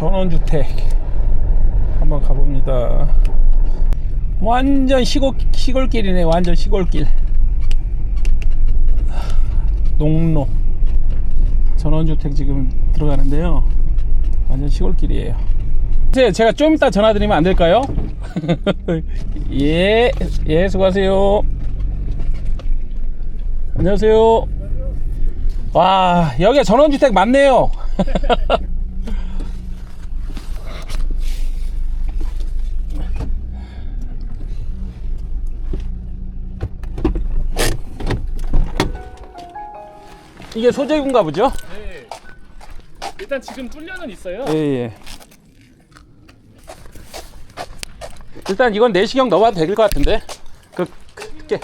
전원주택 한번 가봅니다. 완전 시골 시골길이네. 완전 시골길. 농로 전원주택 지금 들어가는데요. 완전 시골길이에요. 제가 좀 이따 전화 드리면 안 될까요? 예, 예, 수고하세요. 안녕하세요. 와, 여기가 전원주택 맞네요. 이게 소재군가 보죠? 네. 일단 지금 뚫려는 있어요. 예, 예. 일단 이건 내시경 넣어봐도 될 것 같은데. 그, 그, 게. 예.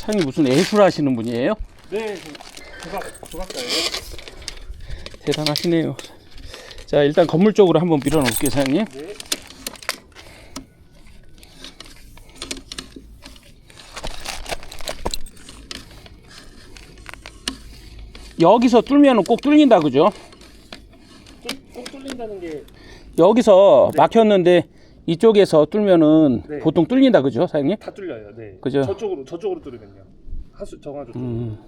사장님 무슨 예술 하시는 분이에요? 네. 조각 조각가예요. 대단하시네요. 자, 일단 건물 쪽으로 한번 밀어 놓을게요, 사장님. 네. 여기서 뚫면 꼭 뚫린다, 그죠? 꼭, 꼭 뚫린다는 게 여기서 막혔는데 이쪽에서 뚫면은 네. 보통 뚫린다, 그죠, 사장님? 다 뚫려요. 네. 그죠? 저쪽으로 저쪽으로 뚫으면요. 하수 정화조. 음.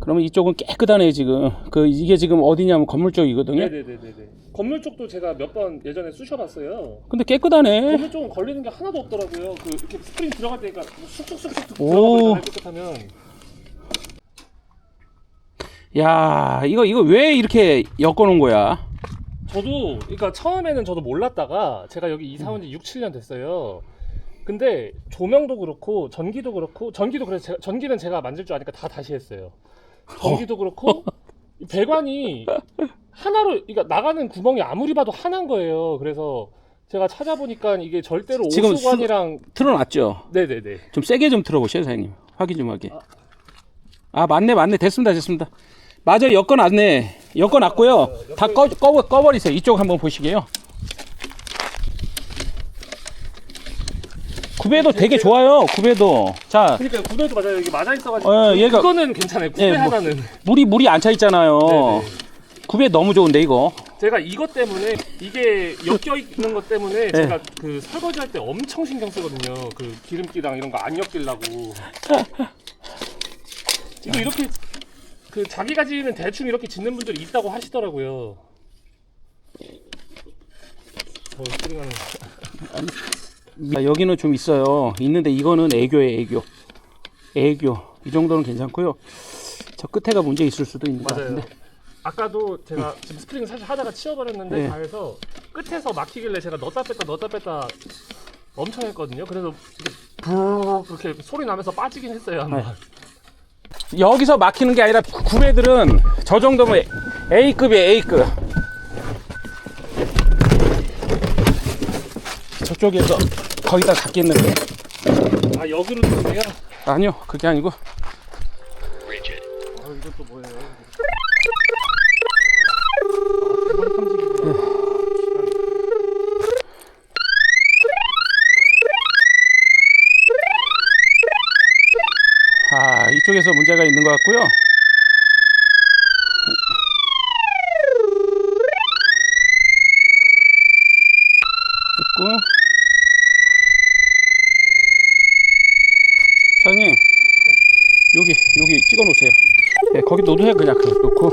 그러면 이쪽은 깨끗하네, 지금. 그, 이게 지금 어디냐면 건물 쪽이거든요. 네네네네네. 건물 쪽도 제가 몇 번 예전에 쑤셔봤어요. 근데 깨끗하네. 건물 쪽은 걸리는 게 하나도 없더라고요. 그 이렇게 스프링 들어갈 때니까 쑥쑥쑥쑥 오. 들어가버리잖아요. 깨끗하면. 야, 이거, 이거 왜 이렇게 엮어놓은 거야? 저도 그러니까 처음에는 저도 몰랐다가 제가 여기 이사 온 지 6, 7년 됐어요. 근데 조명도 그렇고 전기도 그렇고 전기도 그래서 제가, 전기는 제가 만질 줄 아니까 다 다시 했어요. 전기도 그렇고 이 배관이 하나로 그러니까 나가는 구멍이 아무리 봐도 하나인 거예요. 그래서 제가 찾아보니까 이게 절대로 지금 오수관이랑 틀어놨죠? 네네네 좀 세게 좀 틀어보셔요, 사장님. 확인 좀 하게. 아, 맞네, 맞네. 됐습니다, 됐습니다. 맞아요, 엮어놨네. 엮어놨고요. 다 꺼, 꺼, 꺼버리세요. 이쪽 한번 보시게요. 구배도 되게 좋아요, 구배도. 자, 그러니까 구배도 맞아요. 이게 맞아 있어가지고 어, 얘가- 그거는 괜찮아요. 구배 예, 뭐- 하나는 물이, 물이 안 차 있잖아요. 네네. 구배 너무 좋은데, 이거. 제가 이것 때문에 이게 엮여 있는 것 때문에 네. 제가 그 설거지 할 때 엄청 신경 쓰거든요. 그 기름기랑 이런 거 안 엮이려고. 이거 이렇게 그 자기가 지으면 대충 이렇게 짓는 분들이 있다고 하시더라고요. 어, 아, 여기는 좀 있어요. 있는데 이거는 애교예요, 애교. 애교. 이 정도는 괜찮고요. 저 끝에가 문제 있을 수도 있는 것 맞아요. 같은데. 아까도 제가 지금 스프링 사실 하다가 치워버렸는데 네. 다 해서 끝에서 막히길래 제가 넣었다 뺐다 넣었다 뺐다 엄청 했거든요. 그래서 이게 브르르 그렇게 소리 나면서 빠지긴 했어요. 한 번. 여기서 막히는 게 아니라 구- 구배들은 저 정도면 A급이에요, A급. 저쪽에서 거기다 닿겠는데? 아 여기로 들어오세요? 아니요, 그게 아니고. 아 이건 또 뭐예요? 아, 이쪽에서 문제가 있는 것 같고요. 됐고. 사장님, 여기, 여기 찍어 놓으세요. 네, 거기 놓으세요, 그냥. 그 놓고.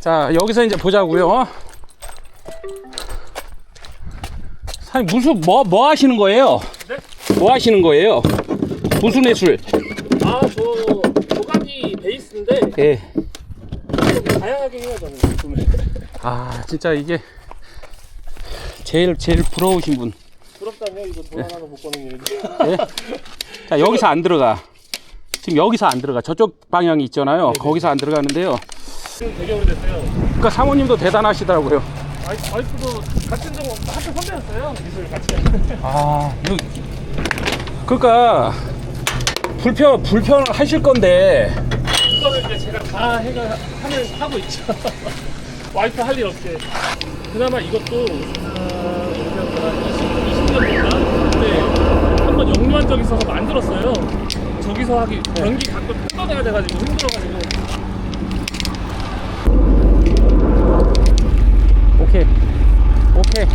자, 여기서 이제 보자고요. 사장님, 무슨, 뭐, 뭐 하시는 거예요? 네? 뭐 하시는 거예요? 무슨 예술? 아 저 베이스인데 예. 다양하게 해요 저는 제품을. 아 진짜 이게 제일 제일 부러우신 분. 부럽다며 이거 돈 하나도 못 버는 일인데. 예? 자 여기서 안 들어가. 지금 여기서 안 들어가. 저쪽 방향이 있잖아요. 네네. 거기서 안 들어가는데요. 지금 되게 오래됐어요. 그러니까 사모님도 대단하시더라고요. 와이, 와이프도 같은 종 같은 선배였어요. 미술 같이. 아 이거 그러니까 불편 불편을 하실 건데 제가 다 해가 하면 하고 있죠. 와이프 할 일 없게. 그나마 이것도 아, 20, 20년 됐나? 근데 한번 영유한 적이 있어서 만들었어요. 저기서 하기 변기 가끔 뜯어내야 돼가지고 힘들어가지고 오케이 오케이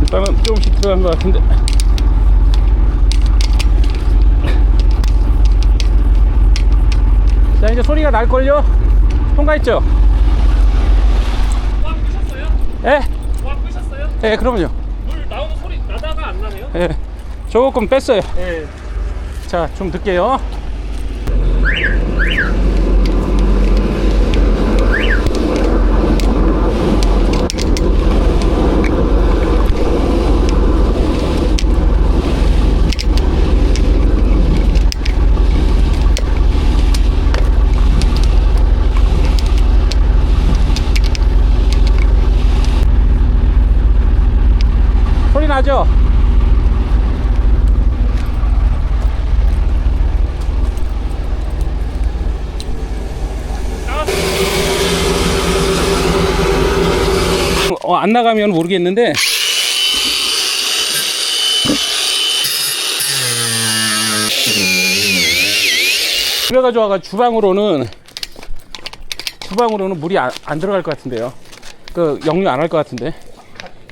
일단은 조금씩 들어간 것 같은데 이제 소리가 날걸요 통과했죠? 와 끄셨어요? 예? 와 끄셨어요? 예 그럼요 물 나오는 소리 나다가 안 나네요? 예 조금 뺐어요 네. 자좀 늦게요 나죠? 어, 안 나가면 모르겠는데 집에 가져와가 주방으로는 주방으로는 물이 안, 안 들어갈 것 같은데요. 그 역류 안 할 것 같은데.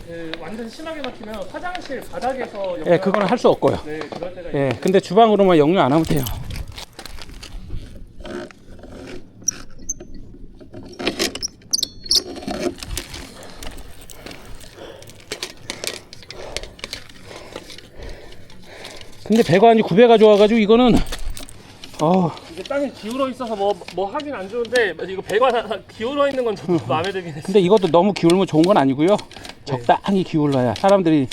그 완전 심하게 막히면 화장실 바닥에서 예, 그거는 할 수 없고요. 네 그럴 때가 예, 근데 주방으로만 역류 안 하면 돼요. 근데 배관이 구배가 좋아가지고 이거는 어 이게 땅이 기울어 있어서 뭐 뭐 하긴 안 좋은데 이거 배관 하나 기울어 있는 건 저도 마음에 들긴 했어요. 근데 이것도 너무 기울면 좋은 건 아니고요. 적당히 기울러야 사람들이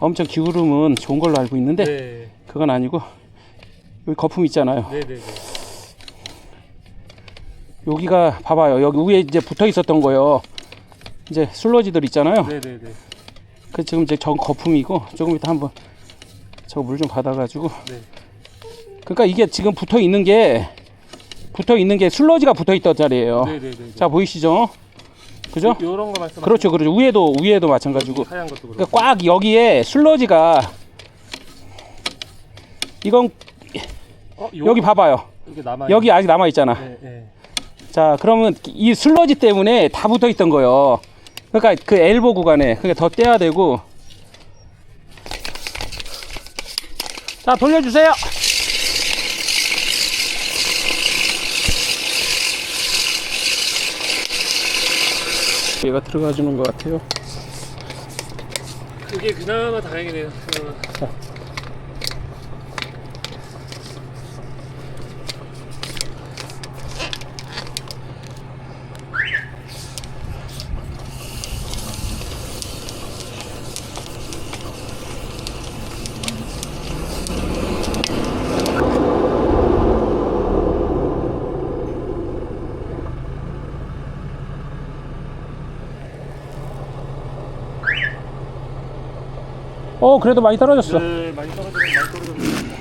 엄청 기울으면 좋은 걸로 알고 있는데 네, 그건 아니고 여기 거품 있잖아요. 네, 네, 네. 여기가 봐봐요. 여기 위에 이제 붙어 있었던 거요. 이제 슬러지들 있잖아요. 네, 네, 네. 그 지금 이제 전 거품이고 조금 이따 한번 저 물 좀 받아가지고. 네. 그러니까 이게 지금 붙어 있는 게 붙어 있는 게 슬러지가 붙어 있던 자리예요. 네, 네, 네. 자 보이시죠? 그죠? 요런 거 말씀. 그렇죠, 그렇죠. 위에도 위에도 마찬가지고. 하얀 것도 그렇고. 그러니까 꽉 여기에 슬러지가 이건 어, 요, 여기 봐봐요. 이게 남아. 여기 아직 남아 있잖아. 네, 네. 자, 그러면 이 슬러지 때문에 다 붙어 있던 거예요. 그러니까 그 엘보 구간에 그게 더 떼야 되고. 자, 돌려주세요. 얘가 들어가 주는 것 같아요. 그게 그나마 다행이네요. 어. 어, 그래도 많이 떨어졌어. 네, 많이 떨어지고 많이 떨어졌네.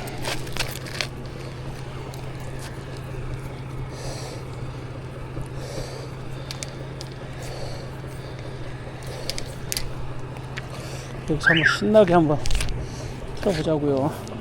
여기서 한번 신나게 한번 틀어보자고요.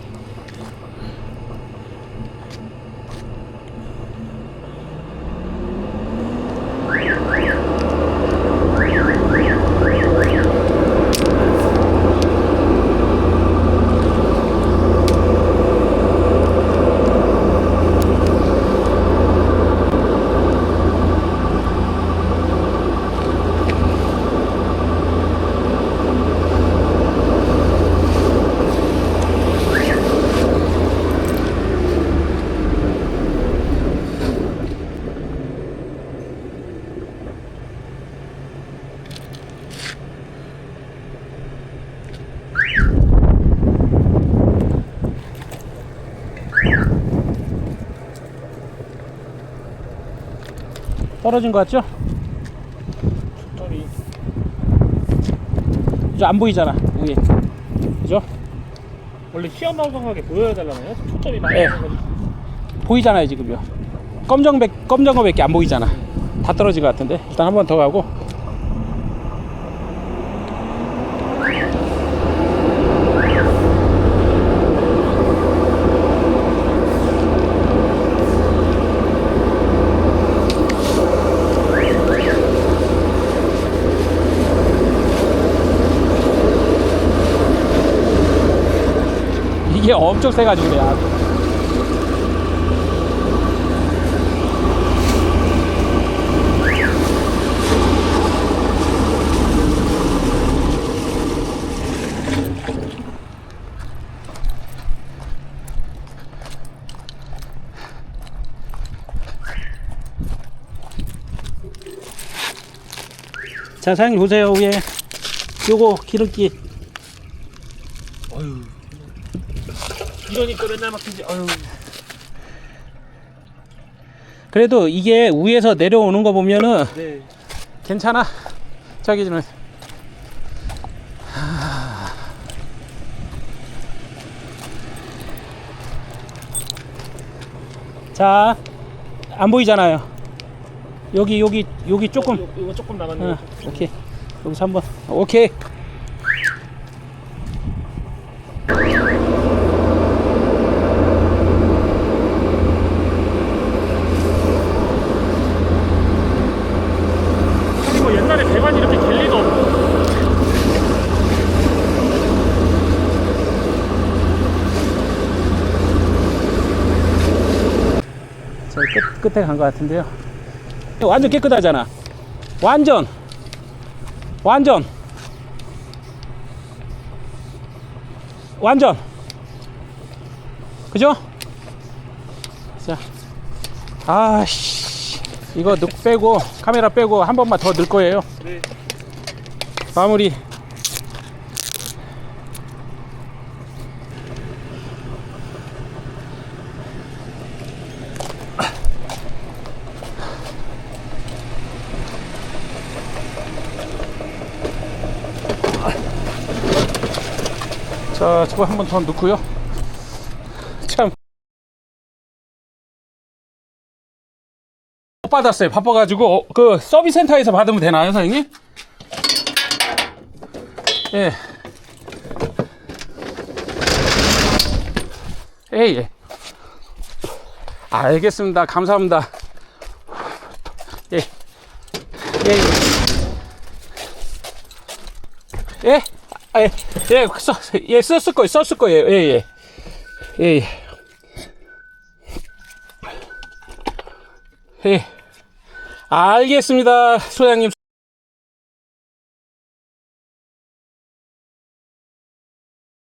떨어진 것 같죠? 이제 안 보이잖아 위에 그죠? 원래 튀어나오성하게 보여야 되려나요? 초점이 많이 네. 보이잖아요 지금요 검정백 검정 거밖에 안 보이잖아. 다 떨어진 것 같은데 일단 한 번 더 가고. 이게 엄청 세가지고 그래. 아, 자 사장님 보세요 위에 요거 기름기 어휴. 이러니까 맨날 막히지. 어휴. 그래도 이게 위에서 내려오는 거 보면은 네. 괜찮아 저기 좀 자, 안 보이잖아요. 여기 여기 여기 조금 요, 이거 조금 남았네요. 어, 오케이. 여기서 한번 오케이. 그리고 옛날에 배관이 이렇게 될 리가 없고. 저기 끝, 끝에 간 것 같은데요. 완전 깨끗하잖아. 완전. 완전. 완전. 그죠? 자. 아씨. 이거 넣 빼고, 카메라 빼고 한 번만 더 넣을 거예요. 네. 마무리. 자, 저거 한 번 더 넣고요. 참. 못 받았어요. 바빠가지고 어, 그 서비스 센터에서 받으면 되나요, 사장님? 예. 예, 예. 알겠습니다. 감사합니다. 예. 예, 예. 예? 아, 예, 예, 써, 예, 썼을 거예요, 썼을 거예요. 예, 예. 예, 예. 예. 알겠습니다, 소장님.